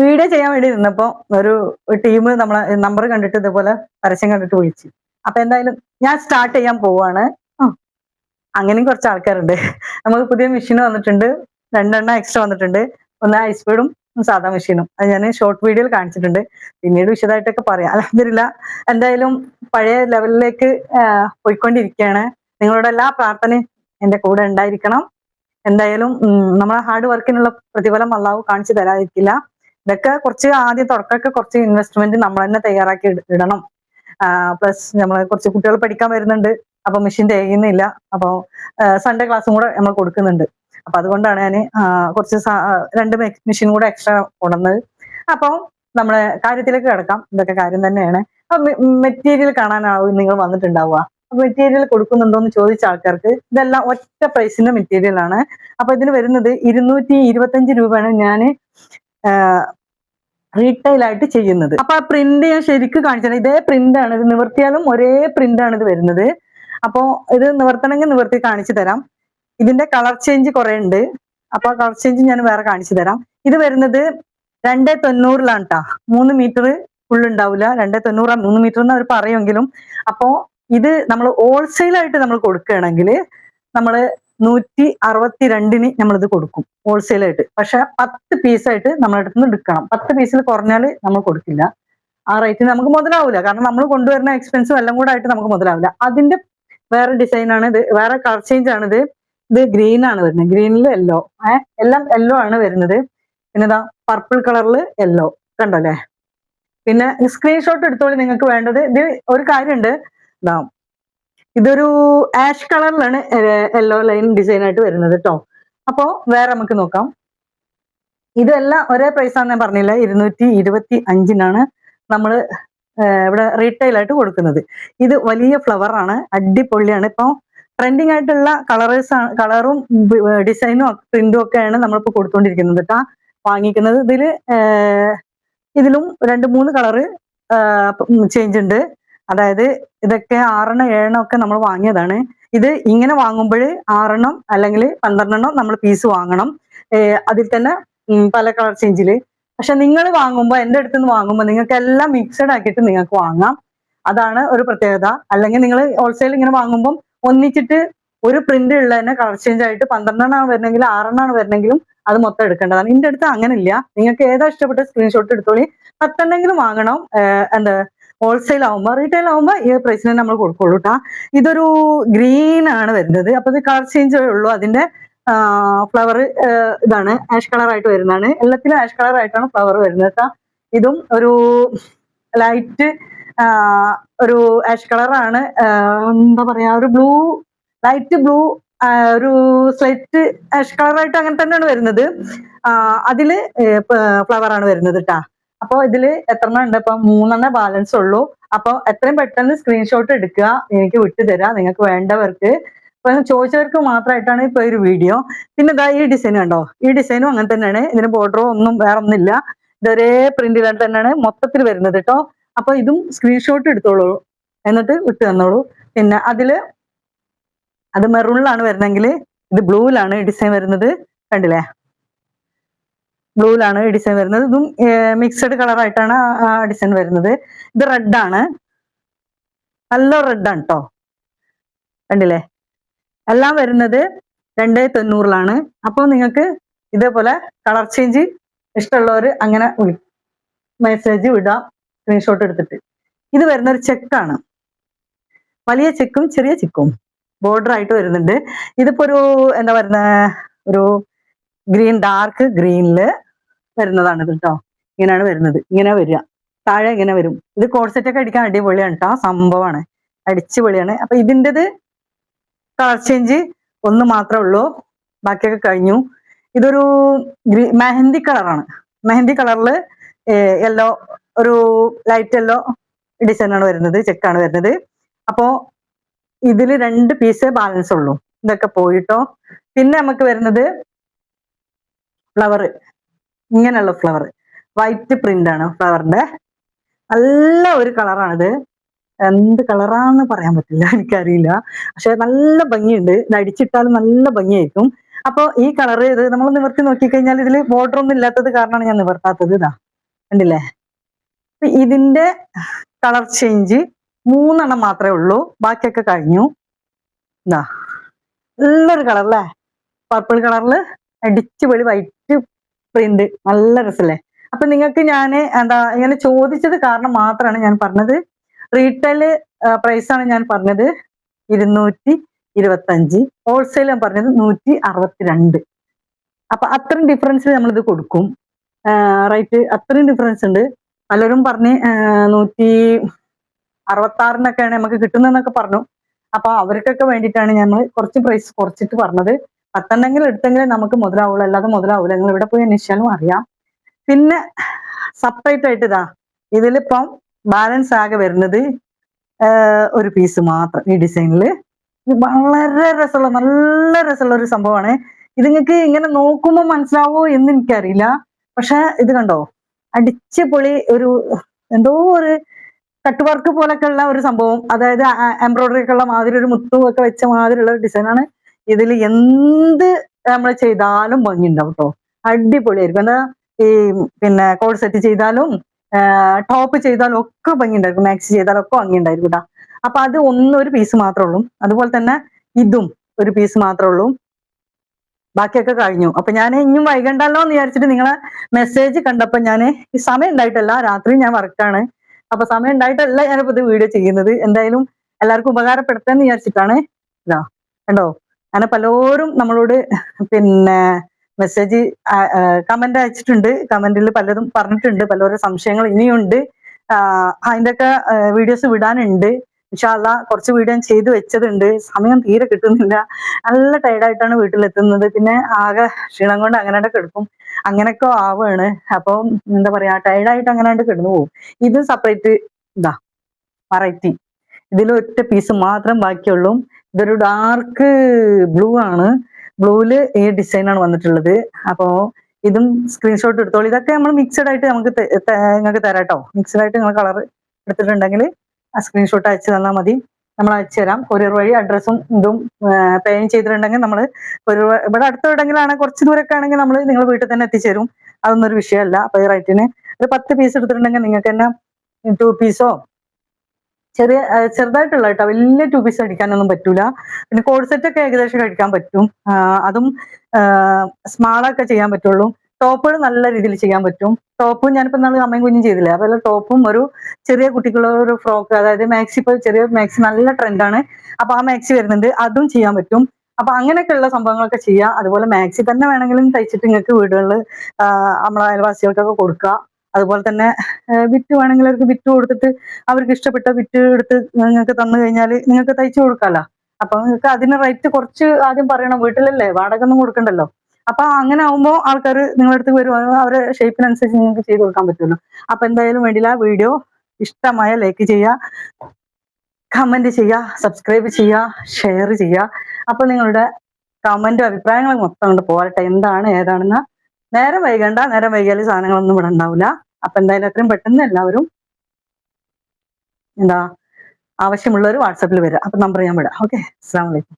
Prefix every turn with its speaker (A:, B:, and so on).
A: Video ചെയ്യാൻ വേണ്ടി നിന്നപ്പോ ഒരു ടീം നമ്മളെ നമ്പർ കണ്ടിട്ട് ഇതുപോലെ പരസ്യം കണ്ടിട്ട് വിളിച്ചു. അപ്പൊ എന്തായാലും ഞാൻ സ്റ്റാർട്ട് ചെയ്യാൻ പോവാണ്. അങ്ങനെയും കുറച്ച് ആൾക്കാരുണ്ട്. നമുക്ക് പുതിയ മെഷീൻ വന്നിട്ടുണ്ട്. രണ്ടെണ്ണം എക്സ്ട്രാ വന്നിട്ടുണ്ട്. ഒന്ന് ഐസ്പീഡും സാധാ മെഷീനും അത് ഞാൻ ഷോർട്ട് വീഡിയോയിൽ കാണിച്ചിട്ടുണ്ട്. പിന്നീട് വിശദമായിട്ടൊക്കെ പറയാം. അലഹമില്ല എന്തായാലും പഴയ ലെവലിലേക്ക് പോയിക്കൊണ്ടിരിക്കുകയാണ് നിങ്ങളുടെ എല്ലാ പ്രാർത്ഥനയും എന്റെ കൂടെ ഉണ്ടായിരിക്കണം. എന്തായാലും നമ്മളെ ഹാർഡ് വർക്കിനുള്ള പ്രതിഫലം അള്ളാഹു കാണിച്ചു തരാതിരിക്കില്ല. ഇതൊക്കെ കുറച്ച് ആദ്യം തുടക്കമൊക്കെ കുറച്ച് ഇൻവെസ്റ്റ്മെന്റ് നമ്മൾ തന്നെ തയ്യാറാക്കി ഇടണം. പ്ലസ് നമ്മൾ കുറച്ച് കുട്ടികൾ പഠിക്കാൻ വരുന്നുണ്ട്. അപ്പൊ മെഷീൻ തികയുന്നില്ല അപ്പോൾ സൺഡേ ക്ലാസ്സും കൂടെ നമ്മൾ കൊടുക്കുന്നുണ്ട്. അപ്പൊ അതുകൊണ്ടാണ് ഞാൻ കുറച്ച് രണ്ട് മെഷീൻ കൂടെ എക്സ്ട്രാ കൊണ്ടുവന്നത്. അപ്പോൾ നമ്മളെ കാര്യത്തിലേക്ക് കിടക്കാം. ഇതൊക്കെ കാര്യം തന്നെയാണ്. മെറ്റീരിയൽ കാണാനാവും നിങ്ങൾ വന്നിട്ടുണ്ടാവുക. മെറ്റീരിയൽ കൊടുക്കുന്നുണ്ടോ എന്ന് ചോദിച്ച ആൾക്കാർക്ക് ഇതെല്ലാം ഒറ്റ പ്രൈസിന്റെ മെറ്റീരിയൽ ആണ്. അപ്പൊ ഇതിന് വരുന്നത് ഇരുന്നൂറ്റി ഇരുപത്തഞ്ച് രൂപയാണ് ഞാൻ റീറ്റെയിൽ ആയിട്ട് ചെയ്യുന്നത്. അപ്പൊ ആ പ്രിന്റ് ഞാൻ ശരിക്കും കാണിച്ചത് ഇതേ പ്രിന്റ് ആണ്. ഇത് നിവർത്തിയാലും ഒരേ പ്രിന്റ് ആണ് ഇത് വരുന്നത്. അപ്പോ ഇത് നിവർത്തണമെങ്കിൽ നിവർത്തി കാണിച്ചു തരാം. ഇതിന്റെ കളർ ചേഞ്ച് കുറെ ഉണ്ട്. അപ്പൊ ആ കളർ ചേഞ്ച് ഞാൻ വേറെ കാണിച്ചു തരാം. ഇത് വരുന്നത് രണ്ടേ തൊണ്ണൂറിലാണ് ട്ടാ. മൂന്ന് മീറ്റർ ഫുൾ ഉണ്ടാവില്ല രണ്ടേ തൊണ്ണൂറാണ് മൂന്ന് മീറ്റർ എന്ന് അവർ പറയുമെങ്കിലും. അപ്പോ ഇത് നമ്മൾ ഹോൾസെയിൽ ആയിട്ട് നമ്മൾ കൊടുക്കുകയാണെങ്കിൽ നമ്മൾ നൂറ്റി അറുപത്തി രണ്ടിന് നമ്മളിത് കൊടുക്കും ഹോൾസെയിൽ ആയിട്ട്. പക്ഷെ പത്ത് പീസായിട്ട് നമ്മളടുത്ത് നിന്ന് എടുക്കണം. പത്ത് പീസിൽ കുറഞ്ഞാൽ നമ്മൾ കൊടുക്കില്ല. ആ റേറ്റിന് നമുക്ക് മുതലാവില്ല കാരണം നമ്മൾ കൊണ്ടുവരുന്ന എക്സ്പെൻസും എല്ലാം കൂടെ ആയിട്ട് നമുക്ക് മുതലാവില്ല. അതിന്റെ വേറെ ഡിസൈൻ ആണ് ഇത്. വേറെ കളർ ചേഞ്ച് ആണ് ഇത്. ഇത് ഗ്രീൻ ആണ് വരുന്നത്. ഗ്രീനിൽ യെല്ലോ ഏഹ് എല്ലാം യെല്ലോ ആണ് വരുന്നത്. പിന്നെ ഇതാ പർപ്പിൾ കളറിൽ യെല്ലോ കണ്ടല്ലേ പിന്നെ സ്ക്രീൻഷോട്ട് എടുത്തോളി നിങ്ങൾക്ക് വേണ്ടത്. ഇത് ഒരു കാര്യമുണ്ട് ഇതാ ഇതൊരു ആഷ് കളറിലാണ് യെല്ലോ ലൈൻ ഡിസൈൻ ആയിട്ട് വരുന്നത് കേട്ടോ അപ്പോ വേറെ നമുക്ക് നോക്കാം. ഇതെല്ലാം ഒരേ പ്രൈസ് ആണെന്ന് ഞാൻ പറഞ്ഞില്ല ഇരുന്നൂറ്റി ഇരുപത്തി അഞ്ചിനാണ് നമ്മൾ ഇവിടെ റീറ്റെയിൽ ആയിട്ട് കൊടുക്കുന്നത്. ഇത് വലിയ ഫ്ലവർ ആണ് അടിപൊളിയാണ്. ഇപ്പൊ ട്രെൻഡിങ് ആയിട്ടുള്ള കളറേഴ്സ് കളറും ഡിസൈനും പ്രിന്റും ഒക്കെയാണ് നമ്മളിപ്പോൾ കൊടുത്തുകൊണ്ടിരിക്കുന്നത് കേട്ടാ വാങ്ങിക്കുന്നത് ഇതിൽ ഇതിലും രണ്ട് മൂന്ന് കളറ് ചേഞ്ച് ഉണ്ട്. അതായത് ഇതൊക്കെ ആറെണ്ണം ഏഴെണ്ണം ഒക്കെ നമ്മൾ വാങ്ങിയതാണ്. ഇത് ഇങ്ങനെ വാങ്ങുമ്പോൾ ആറെണ്ണം അല്ലെങ്കിൽ പന്ത്രണ്ടെണ്ണം നമ്മൾ പീസ് വാങ്ങണം. അതിൽ തന്നെ പല കളർ ചേഞ്ചിൽ പക്ഷെ നിങ്ങൾ വാങ്ങുമ്പോൾ എന്റെ അടുത്ത് നിന്ന് വാങ്ങുമ്പോൾ നിങ്ങൾക്ക് എല്ലാം മിക്സഡ് ആക്കിയിട്ട് നിങ്ങൾക്ക് വാങ്ങാം. അതാണ് ഒരു പ്രത്യേകത. അല്ലെങ്കിൽ നിങ്ങൾ ഹോൾസെയിൽ ഇങ്ങനെ വാങ്ങുമ്പോൾ ഒന്നിച്ചിട്ട് ഒരു പ്രിന്റ് ഉള്ളതിനെ കളർ ചേഞ്ച് ആയിട്ട് പന്ത്രണ്ടെണ്ണമാണ് വരണമെങ്കിൽ ആറെണ്ണമാണ് വരണമെങ്കിലും അത് മൊത്തം എടുക്കേണ്ടതാണ്. എന്റെ അടുത്ത് അങ്ങനെ ഇല്ല നിങ്ങൾക്ക് ഏതാ ഇഷ്ടപ്പെട്ട സ്ക്രീൻഷോട്ട് എടുത്തോളി. പത്തെണ്ണെങ്കിലും വാങ്ങണം. എന്താ ഹോൾസെയിൽ ആവുമ്പോൾ റീറ്റെയിൽ ആവുമ്പോൾ ഈ പ്രൈസിന് നമ്മൾ കൊടുക്കുള്ളൂ കേട്ടാ ഇതൊരു ഗ്രീൻ ആണ് വരുന്നത്. അപ്പൊ ഇത് കളർ ചേഞ്ച് ഉള്ളൂ. അതിന്റെ ഫ്ലവർ ഇതാണ് ആഷ് കളർ ആയിട്ട് വരുന്നതാണ്. എല്ലാത്തിലും ആഷ് കളർ ആയിട്ടാണ് ഫ്ലവർ വരുന്നത് കേട്ടാ ഇതും ഒരു ലൈറ്റ് ഒരു ആഷ് കളറാണ് എന്താ പറയാ ഒരു ബ്ലൂ ലൈറ്റ് ബ്ലൂ ഒരു സ്ലൈറ്റ് ആഷ് കളറായിട്ട് അങ്ങനെ തന്നെയാണ് വരുന്നത്. അതിൽ ഫ്ലവർ ആണ് വരുന്നത് കേട്ടാ അപ്പൊ ഇതിൽ എത്രണ്ണം ഉണ്ട് അപ്പൊ മൂന്നെണ്ണം ബാലൻസ് ഉള്ളൂ. അപ്പൊ എത്രയും പെട്ടെന്ന് സ്ക്രീൻഷോട്ട് എടുക്കുക. എനിക്ക് വിട്ടു തരാം. നിങ്ങൾക്ക് വേണ്ടവർക്ക്. അപ്പൊ ചോദിച്ചവർക്ക് മാത്രമായിട്ടാണ് ഇപ്പൊ ഒരു വീഡിയോ പിന്നെ ഇതാ ഈ ഡിസൈൻ കണ്ടോ? ഈ ഡിസൈനും അങ്ങനെ തന്നെയാണ്. ഇതിന് ബോർഡറോ ഒന്നും വേറെ ഒന്നുമില്ല ഇതൊരേ പ്രിന്റിലാണ് തന്നെയാണ് മൊത്തത്തിൽ വരുന്നത് കേട്ടോ. അപ്പൊ ഇതും സ്ക്രീൻഷോട്ട് എടുത്തോളൂ. എന്നിട്ട് വിട്ടു തന്നോളൂ. പിന്നെ അതിൽ അത് മെറൂണിലാണ് വരുന്നെങ്കിൽ ഇത് ബ്ലൂവിലാണ് ഡിസൈൻ വരുന്നത്. കണ്ടില്ലേ? ബ്ലൂവിലാണ് ഡിസൈൻ വരുന്നത്. ഇതും മിക്സഡ് ആ ഡിസൈൻ വരുന്നത്. ഇത് റെഡ് ആണ്. നല്ല റെഡ് ആണ് കേട്ടോ കണ്ടില്ലേ? എല്ലാം വരുന്നത് രണ്ടേ തൊണ്ണൂറിലാണ്. അപ്പോൾ നിങ്ങൾക്ക് ഇതേപോലെ കളർ ചേഞ്ച് ഇഷ്ടമുള്ളവർ അങ്ങനെ മെസ്സേജ് വിടാം സ്ക്രീൻഷോട്ട് എടുത്തിട്ട്. ഇത് വരുന്ന ഒരു ചെക്കാണ് വലിയ ചെക്കും ചെറിയ ചെക്കും ബോർഡർ ആയിട്ട് വരുന്നുണ്ട്. ഇതിപ്പോ ഒരു എന്താ പറയുന്ന ഒരു ഗ്രീൻ ഡാർക്ക് ഗ്രീനിൽ വരുന്നതാണ് ഇത് കേട്ടോ ഇങ്ങനെയാണ് വരുന്നത്. ഇങ്ങനെ വരിക. താഴെ ഇങ്ങനെ വരും. ഇത് കോഡ്സെറ്റ് ഒക്കെ അടിക്കാൻ അടിപൊളിയാണ് കേട്ടോ സംഭവമാണ്. അടിച്ചുപൊളിയാണ് അപ്പൊ ഇതിന്റെത് കളർ ചേഞ്ച് ഒന്ന് മാത്രമേ ഉള്ളൂ. ബാക്കിയൊക്കെ കഴിഞ്ഞു. ഇതൊരു മെഹന്തി കളറാണ് മെഹന്തി കളറിൽ യെല്ലോ ഒരു ലൈറ്റ് യെല്ലോ ഡിസൈനാണ് വരുന്നത്. ചെക്കാണ് വരുന്നത്. അപ്പോ ഇതിൽ രണ്ട് പീസേ ബാലൻസ് ഉള്ളൂ. ഇതൊക്കെ പോയിട്ടോ പിന്നെ നമുക്ക് വരുന്നത് ഫ്ലവർ ഇങ്ങനെയുള്ള ഫ്ലവർ വൈറ്റ് പ്രിന്റ് ആണ് ഫ്ലവറിന്റെ നല്ല ഒരു കളറാണിത് എന്ത് കളറാന്ന് പറയാൻ പറ്റില്ല എനിക്കറിയില്ല. പക്ഷെ നല്ല ഭംഗിയുണ്ട്. ഇത് അടിച്ചിട്ടാലും നല്ല ഭംഗിയായിരിക്കും. അപ്പോൾ ഈ കളർ ഇത് നമ്മൾ നിവർത്തി നോക്കിക്കഴിഞ്ഞാൽ ഇതിൽ ബോർഡർ ഒന്നും ഇല്ലാത്തത് കാരണമാണ് ഞാൻ നിവർത്താത്തത് ഇതാ. കണ്ടില്ലേ? ഇതിന്റെ കളർ ചേഞ്ച് മൂന്നെണ്ണം മാത്രമേ ഉള്ളൂ. ബാക്കിയൊക്കെ കഴിഞ്ഞു. ഇതാ. നല്ലൊരു കളർ അല്ലേ പർപ്പിൾ കളറിൽ അടിച്ചുപൊളി വൈറ്റ് പ്രിന്റ് നല്ല രസല്ലേ? അപ്പൊ നിങ്ങൾക്ക് ഞാൻ എന്താ ഇങ്ങനെ ചോദിച്ചത് കാരണം മാത്രമാണ് ഞാൻ പറഞ്ഞത്. റീറ്റെയിൽ ആണ് ഞാൻ പറഞ്ഞത്. ഇരുന്നൂറ്റി ഇരുപത്തഞ്ച്. ഹോൾസെയിൽ ഞാൻ പറഞ്ഞത് നൂറ്റി അറുപത്തിരണ്ട്. അപ്പൊ അത്രയും ഡിഫറൻസ് നമ്മളിത് കൊടുക്കും. റേറ്റ് അത്രയും ഡിഫറൻസ് ഉണ്ട്. പലരും പറഞ്ഞ് നൂറ്റി അറുപത്തി ആറിനൊക്കെയാണ് നമുക്ക് കിട്ടുന്നതെന്നൊക്കെ പറഞ്ഞു. അപ്പൊ അവർക്കൊക്കെ വേണ്ടിയിട്ടാണ് ഞങ്ങൾ കുറച്ച് പ്രൈസ് കുറച്ചിട്ട് പറഞ്ഞത്. പത്തെണ്ണെങ്കിലും എടുത്തെങ്കിലും നമുക്ക് മുതലാവുള്ളൂ. അല്ലാതെ മുതലാവില്ല നിങ്ങൾ ഇവിടെ പോയി അന്വേഷിച്ചാലും അറിയാം. പിന്നെ സെപ്പറേറ്റ് ആയിട്ട് ഇതാ ഇതിലിപ്പം ബാലൻസ് ആകെ വരുന്നത് ഒരു പീസ് മാത്രം ഈ ഡിസൈനിൽ വളരെ രസമുള്ള നല്ല രസമുള്ള ഒരു സംഭവമാണ്. ഇത് നിങ്ങൾക്ക് ഇങ്ങനെ നോക്കുമ്പോൾ മനസ്സിലാവോ എന്ന് എനിക്കറിയില്ല. പക്ഷെ ഇത് കണ്ടോ? അടിച്ചുപൊളി ഒരു എന്തോ ഒരു കട്ട് വർക്ക് പോലൊക്കെ ഉള്ള ഒരു സംഭവം. അതായത് എംബ്രോയിഡറി ഒക്കെ ഉള്ള മാതിരി ഒരു മുത്തും ഒക്കെ വെച്ച മാതിരിയുള്ള ഒരു ഡിസൈനാണ് ഇതിൽ എന്ത് നമ്മൾ ചെയ്താലും ഭംഗി ഉണ്ടാവും കേട്ടോ അടിപൊളിയായിരിക്കും. എന്താ ഈ പിന്നെ കോഡ് സെറ്റ് ചെയ്താലും ടോപ്പ് ചെയ്താലും ഒക്കെ ഭംഗി ഉണ്ടായിരിക്കും മാക്സ് ചെയ്താലും ഒക്കെ ഭംഗി ഉണ്ടായിരിക്കും കേട്ടോ അപ്പൊ അത് ഒന്നൊരു പീസ് മാത്രമേ ഉള്ളൂ. അതുപോലെ തന്നെ ഇതും ഒരു പീസ് മാത്രമേ ഉള്ളൂ. ബാക്കിയൊക്കെ കഴിഞ്ഞു. അപ്പൊ ഞാൻ ഇനിയും വൈകണ്ടല്ലോ എന്ന് വിചാരിച്ചിട്ട് നിങ്ങളെ മെസ്സേജ് കണ്ടപ്പോ ഞാൻ സമയം ഉണ്ടായിട്ടല്ല. രാത്രി ഞാൻ വർക്കാണ് അപ്പൊ സമയം ഉണ്ടായിട്ടല്ല ഞാനിപ്പോ ഇത് വീഡിയോ ചെയ്യുന്നത്. എന്തായാലും എല്ലാവർക്കും ഉപകാരപ്പെടുത്താന്ന് വിചാരിച്ചിട്ടാണ് ഇതാ. കണ്ടോ? അങ്ങനെ പലരും നമ്മളോട് പിന്നെ മെസ്സേജ് കമന്റ് അയച്ചിട്ടുണ്ട്. കമന്റിൽ പലതും പറഞ്ഞിട്ടുണ്ട്. പലരും സംശയങ്ങൾ ഇനിയുണ്ട്. ആഹ് അതിന്റെയൊക്കെ വീഡിയോസ് വിടാനുണ്ട്. ഇൻഷാല്ല കുറച്ച് വീഡിയോ ചെയ്ത് വെച്ചതുണ്ട്. സമയം തീരെ കിട്ടുന്നില്ല. നല്ല ടയർഡായിട്ടാണ് വീട്ടിലെത്തുന്നത്. പിന്നെ ആകെ ക്ഷീണം കൊണ്ട് അങ്ങനെ കിടക്കും. അങ്ങനെയൊക്കെ ആവുകയാണ് അപ്പം എന്താ പറയാ ടയർഡായിട്ട് അങ്ങനെ കിടന്നു പോകും ഇത് സെപ്പറേറ്റ് ഇതാ വെറൈറ്റി ഇതിൽ ഒറ്റ പീസ് മാത്രം ബാക്കിയുള്ളൂ. ഇതൊരു ഡാർക്ക് ബ്ലൂ ആണ്. ബ്ലൂൽ ഈ ഡിസൈനാണ് വന്നിട്ടുള്ളത്. അപ്പോ ഇതും സ്ക്രീൻഷോട്ട് എടുത്തോളൂ. ഇതൊക്കെ നമ്മൾ മിക്സഡ് ആയിട്ട് നമുക്ക് നിങ്ങൾക്ക് തരാം കേട്ടോ മിക്സഡ് ആയിട്ട് നിങ്ങൾ കളർ എടുത്തിട്ടുണ്ടെങ്കിൽ ആ സ്ക്രീൻഷോട്ട് അയച്ചു തന്നാൽ മതി. നമ്മൾ അയച്ചു തരാം. കൊറിയർ വഴി അഡ്രസ്സും ഇതും പേ ചെയ്തിട്ടുണ്ടെങ്കിൽ നമ്മൾ ഒരു ഇവിടെ അടുത്തെവിടെങ്കിലാണ് കുറച്ച് ദൂരമൊക്കെ ആണെങ്കിൽ നമ്മൾ നിങ്ങൾ വീട്ടിൽ തന്നെ എത്തിച്ചേരും. അതൊന്നും ഒരു വിഷയമല്ല. അപ്പൊ ഈ റൈറ്റിന് ഒരു പത്ത് പീസ് എടുത്തിട്ടുണ്ടെങ്കിൽ നിങ്ങൾക്ക് തന്നെ ടു പീസോ ചെറിയ ചെറുതായിട്ടുള്ള കേട്ടോ. വലിയ ടു പീസ് അടിക്കാനൊന്നും പറ്റൂല. പിന്നെ കോഡ് ഒക്കെ ഏകദേശം കഴിക്കാൻ പറ്റും. അതും സ്മാളൊക്കെ ചെയ്യാൻ പറ്റുള്ളൂ. ടോപ്പുകൾ നല്ല രീതിയിൽ ചെയ്യാൻ പറ്റും. ടോപ്പും ഞാനിപ്പോ നാളെ അമ്മയും കുഞ്ഞും ചെയ്തില്ല? അതുപോലെ ടോപ്പും ഒരു ചെറിയ കുട്ടിക്കുള്ള ഒരു ഫ്രോക്ക് അതായത് മാക്സി ഇപ്പോൾ ചെറിയ മാക്സി നല്ല ട്രെൻഡാണ് അപ്പൊ ആ മാക്സി വരുന്നുണ്ട്. അതും ചെയ്യാൻ പറ്റും. അപ്പൊ അങ്ങനെയൊക്കെയുള്ള സംഭവങ്ങളൊക്കെ ചെയ്യാം. അതുപോലെ മാക്സി തന്നെ വേണമെങ്കിലും തയ്ച്ചിട്ട് നിങ്ങൾക്ക് വീടുകളിൽ നമ്മളെ അയൽവാസികൾക്കൊക്കെ കൊടുക്കുക അതുപോലെ തന്നെ വിറ്റ് വേണമെങ്കിൽ അവർക്ക് വിറ്റ് കൊടുത്തിട്ട് അവർക്ക് ഇഷ്ടപ്പെട്ട വിറ്റ് എടുത്ത് നിങ്ങൾക്ക് തന്നു കഴിഞ്ഞാൽ നിങ്ങൾക്ക് തയ്ച്ചു കൊടുക്കാമല്ലോ അപ്പൊ നിങ്ങൾക്ക് അതിന് റേറ്റ് കുറച്ച് ആദ്യം പറയണം. വീട്ടിലല്ലേ? വാടക ഒന്നും കൊടുക്കണ്ടല്ലോ. അപ്പൊ അങ്ങനെ ആവുമ്പോൾ ആൾക്കാർ നിങ്ങളുടെ അടുത്ത് വരും. അവരെ ഷേപ്പിനനുസരിച്ച് നിങ്ങൾക്ക് ചെയ്ത് കൊടുക്കാൻ പറ്റുമല്ലോ. അപ്പൊ എന്തായാലും വേണ്ടില്ല വീഡിയോ ഇഷ്ടമായ ലൈക്ക് ചെയ്യുക കമന്റ് ചെയ്യുക സബ്സ്ക്രൈബ് ചെയ്യുക ഷെയർ ചെയ്യുക. അപ്പൊ നിങ്ങളുടെ കമന്റും അഭിപ്രായങ്ങളും മൊത്തം കൊണ്ട് പോരട്ടെ എന്താണ് ഏതാണെന്ന് നേരം വൈകണ്ട നേരം വൈകിയാൽ സാധനങ്ങളൊന്നും ഇവിടെ ഉണ്ടാവില്ല അപ്പൊ എന്തായാലും അത്രയും പെട്ടെന്ന് എല്ലാവരും എന്താ ആവശ്യമുള്ളവർ വാട്സപ്പിൽ വരിക അപ്പൊ നമ്പർ ഞാൻ വിടാം. ഓക്കെ അസ്സാം വലൈക്കും